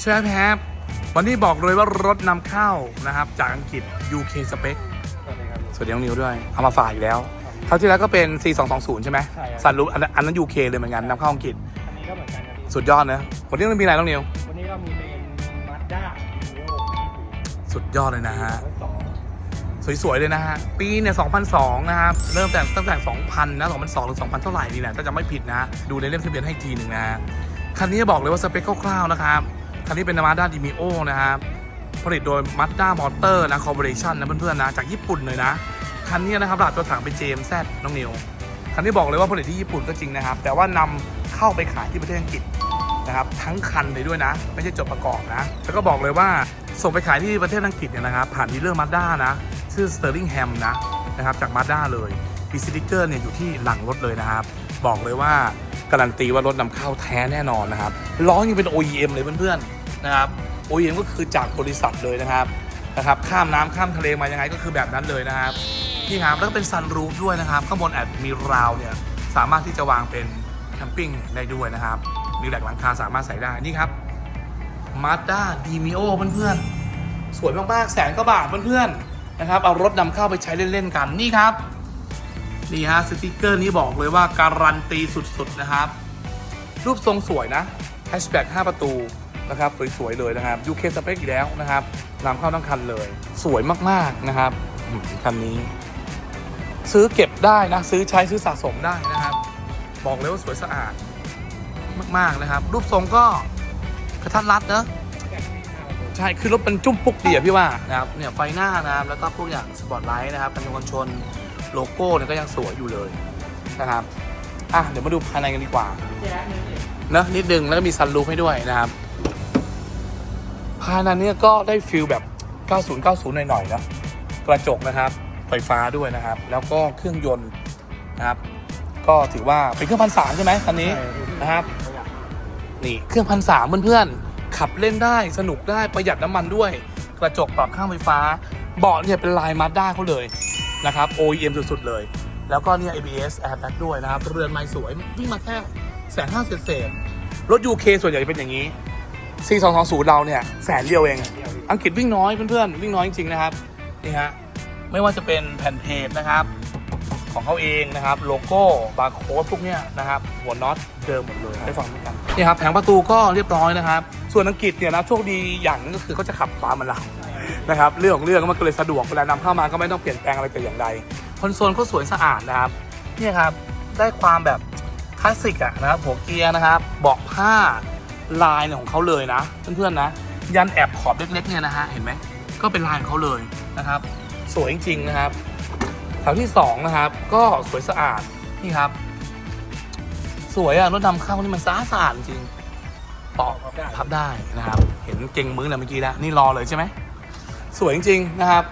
เชื่อแพบวันนี้บอกเลยว่ารถนำเข้านะครับ จากอังกฤษ UK Spec สวัสดีครับ สวัสดีน้องนิวด้วย เอามาฝากอีกแล้วคราวที่แล้วก็เป็น C220 ใช่ไหมใช่ครับ สันรูปอันนั้นอันนั้น UK เลยเหมือนกันนำเข้าอังกฤษ อันนี้ก็เหมือนกันครับพี่สุดยอดนะวันนี้มันมีอะไรน้องนิว วันนี้เรามีเป็นมาด้าโยสุดยอดเลยนะฮะ สองสวยๆ เลยนะฮะ ปีเนี่ย2002 นะครับ เริ่มแต่ตั้งแต่ 2000 นะ 2002 หรือ 2000 เท่าไหร่นี่แหละถ้าจะไม่ผิดนะ ดูในเล่มทะเบียนให้อีกทีหนึ่งนะฮะคันนี้บอกเลยว่าสเปคคร่าวๆ นะครับ คันนี้เป็น Mazda d ิ m i o นะครับผลิตโดย Mazda Motor นะ Corporation นะเพื่อนๆนะจากญี่ปุ่นเลยนะ คันนี้นะครับหลักตัวถังเป็น JMZ น้องนิวคันนี้บอกเลยว่าผลิตที่ญี่ปุ่นก็จริงนะครับ แต่ว่านำเข้าไปขายที่ประเทศอังกฤษนะครับทั้งคันเลยด้วยนะ ไม่ใช่จดประกอบนะ แล้วก็บอกเลยว่าส่งไปขายที่ประเทศอังกฤษเนี่ยนะครับผ่านดีลเลอร์มาด้านะชื่อสเตอร์ลิงแฮมนะนะครับจากมาด้าเลยมีสติกเกอร์เนี่ยอยู่ที่หลังรถเลยนะครับ บอกเลยว่าการันตีว่ารถนำเข้าแท้แน่นอนนะครับล้อยังเป็น OEM เลยเพื่อนๆ นะครับ OEM ก็คือจากบริษัทเลยนะครับนะครับ ข้ามน้ำข้ามทะเลมายังไงก็คือแบบนั้นเลยนะครับนี่ครับแล้วก็เป็นซันรูฟด้วยนะครับข้างบนแอบมีราวเนี่ยสามารถที่จะวางเป็นแคมปิ้งได้ด้วยนะครับ มีแหลกหลังคาสามารถใส่ได้นี่ครับ Mazda d ิ m i o เพื่อนๆสวยมากๆแสนกว่าบาทเพื่อนๆนะครับเอารถนำเข้าไปใช้เล่นๆกันนี่ครับนี่ฮะสติกเกอร์นี้บอกเลยว่าการันตีสุดๆนะครับ รูปทรงสวยนะแฮชแบ็ก5ประตู นะครับสวยๆเลยนะครับ UK Spec อีกแล้วนะครับนำเข้าทั้งคันเลย สวยมากๆนะครับอืมคันนี้ ซื้อเก็บได้นะซื้อใช้ซื้อสะสมได้นะครับ บอกเลยว่าสวยสะอาดมากๆนะครับ รูปทรงก็กระทัดรัดเนอะใช่คือรถมันจุ้มปุ๊กดีอะพี่ว่านะครับเนี่ยไฟหน้านะครับแล้วก็พวกอย่างสปอตไลท์นะครับกันชนกันชนโลโก้เนี่ยก็ยังสวยอยู่เลยนะครับอะเดี๋ยวมาดูภายในกันดีกว่าแจ๊สนี่เองเนอะนิดนึงแล้วก็มีซันรูฟให้ด้วยนะครับ ภายในเนี้ก็ได้ฟิลแบบ 90 90 หน่อยๆนะกระจกนะครับไฟฟ้าด้วยนะครับ แล้วก็เครื่องยนต์นะครับ ก็ถือว่าเป็นเครื่องพันสามใช่ไหมคันนี้นะครับ นี่เครื่องพันสามเพื่อนๆขับเล่นได้สนุกได้ประหยัดน้ำมันด้วย กระจกปรับข้างไฟฟ้า เบาะเนี่ยเป็นลายมาด้าเขาเลยนะครับ OEM สุดๆเลย แล้วก็เนี่ย ABS airbag ด้วยนะครับ เรือนไม้สวยวิ่งมาแค่แสนห้าเศษรถ UK ส่วนใหญ่เป็นอย่างนี้ C220 เราเนี่ยแสนเดียวเอง อังกฤษวิ่งน้อยเพื่อนๆวิ่งน้อยจริงๆนะครับ นี่ฮะ ไม่ว่าจะเป็นแผ่นเพจนะครับ ของเขาเองนะครับ โลโก้บาร์โค้ดพวกเนี้ยนะครับ หัวน็อตเดิมหมดเลยได้ฟังเหมือนกันนี่ครับแผงประตูก็เรียบร้อยนะครับ ส่วนอังกฤษเนี่ยนะโชคดีอย่างนึงก็คือเขาจะขับขวาเหมือนเรานะครับเรื่องของเรื่องมันก็เลยสะดวกเวลานำเข้ามาก็ไม่ต้องเปลี่ยนแปลงอะไรแต่อย่างใดคอนโซลก็สวยสะอาดนะครับนี่ครับได้ความแบบคลาสสิกอะนะครับหัวเกียร์นะครับเบาะผ้า ลายเนี่ยของเขาเลยนะ เพื่อนๆนะ ยันแอบขอบเล็กๆเนี่ยนะฮะเห็นไหมก็เป็นลายของเขาเลยนะครับ สวยจริงๆนะครับแถวที่สองนะครับก็สวยสะอาดนี่ครับ สวยอะรถนำเข้านี่มันสะอาดสะอาดจริงปอกพับได้นะครับ เห็นเก่งมือแล้วเมื่อกี้แล้วนี่รอเลยใช่ไหมสวยจริงๆนะครับ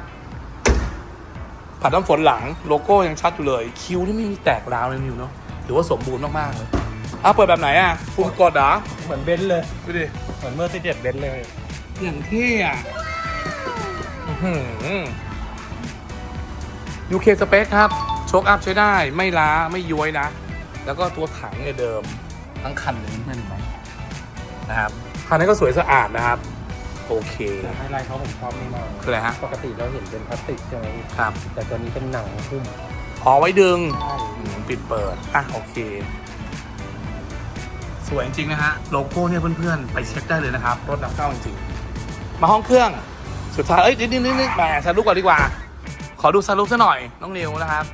ผัดน้ำฝนหลังโลโก้ยังชัดอยู่เลย คิวนี่ไม่มีแตกร้าวเลยนิวเนาะถือว่าสมบูรณ์มากๆเลย อะเปิดแบบไหนอะปุ่มกดเหรอเหมือนเบนซ์เลย ดูดิ เหมือนเมื่อที่เจ็ดเบนซ์เลย อย่างเท่อะยูเคสเปคครับโชคอัพใช้ได้ไม่ล้าไม่ย้วยนะ แล้วก็ตัวถังเนี่ยเดิม ทั้งคันเลยเพื่อนๆเห็นไหมนะครับ คันนี้ก็สวยสะอาดนะครับ โอเคแต่ไฮไลท์เขาผมชอบนี่มากคืออะไรฮะ ปกติเราเห็นเป็นพลาสติกใช่ไหมพี่ครับ แต่ตัวนี้เป็นหนังหุ้มขอไว้ดึงใช่อืมปิดเปิด อะ โอเค สวยจริงๆนะฮะโลโก้เนี่ยเพื่อนๆ ไปเช็คได้เลยนะครับ รถนำเข้าจริงๆ มาห้องเครื่องสุดท้ายเอ้ยนิดนึงนิดนึงแหมสรุปก่อนดีกว่า ขอดูสรุปซะหน่อยน้องนิวนะครับ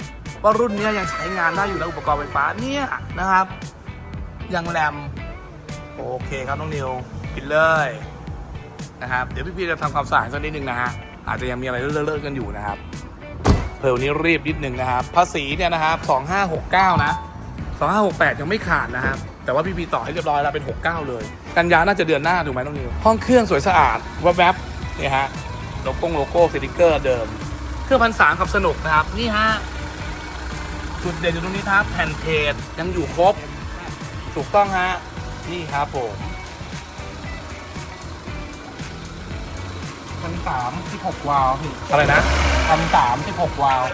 ว่ารุ่นเนี้ยยังใช้งานได้อยู่แล้วอุปกรณ์ไฟฟ้าเนี่ยนะครับยังแรมโอเคครับน้องนิวปิดเลยนะครับเดี๋ยวพี่ๆจะทำความสะอาดสักนิดนึงนะฮะอาจจะยังมีอะไรเลอะๆกันอยู่นะครับเพิ่วันนี้รีบนิดนึงนะครับภาษีเนี่ยนะครับ2569 นะ 2568 ยังไม่ขาดนะครับ แต่ว่าพี่พีต่อให้เรียบร้อยแล้วเป็น 69 เลย กันยาน่าจะเดือนหน้าถูกไหมน้องนิวห้องเครื่องสวยสะอาดแวบๆเนี่ยฮะโลโก้โลโก้สติกเกอร์เดิม เครื่องพันสามขับสนุกนะครับนี่ฮะจุดเด่นอยู่ตรงนี้ครับแผ่นเพจยังอยู่ครบ ถูกต้องฮะนี่ครับผมพันสามสิบหกวาล์วพี่อะไรนะพันสามสิบหกวาล์ว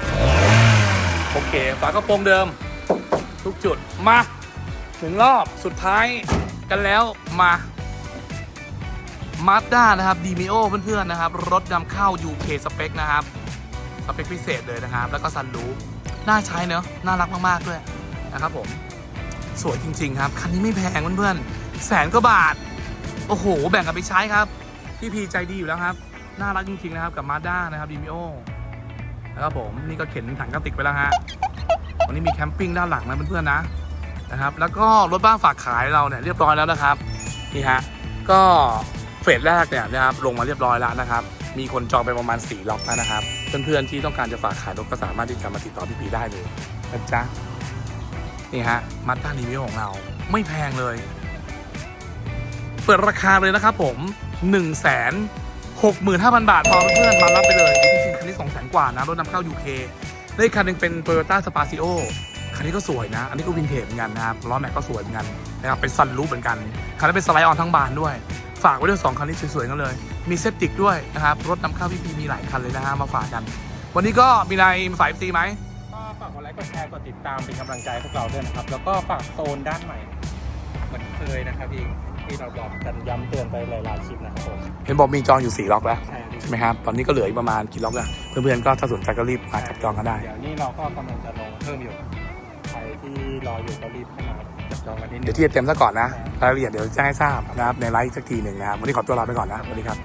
โอเคฝากระโปรงเดิม ทุกจุดมา ถึงรอบสุดท้ายกันแล้วมามาสด้านะครับดีมิโอเพื่อนๆนะครับ รถนำเข้า UK สเปคนะครับ สเปคพิเศษเลยนะครับ แล้วก็ซันรูฟน่าใช้เนอะน่ารักมากๆด้วยนะครับผมสวยจริง ๆ ครับ คันนี้ไม่แพงเพื่อนๆแสนกว่าบาท โอ้โห แบ่งกันไปใช้ครับ พี่พีใจดีอยู่แล้วครับ น่ารักจริง ๆ นะครับกับมาด้านะครับดีมิโอนะครับผมนี่ก็เข็นถังกระติกไปแล้วฮะวันนี้มีแคมปิ้งด้านหลังนะเพื่อนๆนะ นะครับ แล้วก็รถบ้านฝากขายเราเนี่ยเรียบร้อยแล้วนะครับนี่ฮะก็เฟสแรกเนี่ยนะครับลงมาเรียบร้อยแล้วนะครับ มีคนจองไปประมาณ 4 ล็อกแล้วนะครับ เพื่อนๆที่ต้องการจะฝากขายรถก็สามารถที่จะมาติดต่อพี่พีได้เลยนะจ๊ะนี่ฮะมาด้ารีวิวของเราไม่แพงเลย เปิดราคาเลยนะครับผม1 6 5 0 0 0บาทพอเพื่อนๆมารับไปเลยจริงๆคันนี้2 0 0 0 0กว่านะรถนำเข้า UK ได้คันหนึงเป็น Toyota Spacio คันนี้ก็สวยนะ อันนี้ก็วินเทจเหมือนกันนะครับล้อแม็กก็สวยเหมือนกันนะครับเป็นซันรูฟเหมือนกันคันนี้เป็นสไลด์ออนทั้งบานด้วย ฝากไว้ด้วยสองคันนี้สวยๆกันเลย มีเซปติกด้วยนะครับรถนำเข้าพี่พีมีหลายคันเลยนะฮะมาฝากกัน วันนี้ก็มีอะไรมาฝากซีไหมก็ฝากกดไลค์กดแชร์กดติดตามเป็นกำลังใจให้พวกเราด้วยนะครับ แล้วก็ฝากโซนด้านใหม่เหมือนเคยนะครับพี่ที่เราบอกกันย้ำเตือนไปหลายๆคลิปนะครับผมเห็นบอกมีจองอยู่4ล็อกแล้วใช่พี่ใช่ไหมครับตอนนี้ก็เหลืออีกประมาณกี่ล็อกอะเพื่อนๆก็ถ้าสนใจก็รีบมาจับจองกันได้เดี๋ยวนี้เราก็กำลังจะลงเพิ่มอยู่ใคร ที่รออยู่ก็รีบเข้ามาจับจองกันนิดนึเดี๋ยวที่จะเต็มซะก่อนนะ รายละเอียดเดี๋ยวจะให้ทราบนะครับในไลฟ์สักทีหนึ่งนะครับวันนี้ขอตัวลาไปก่อนนะสวัสดีครับ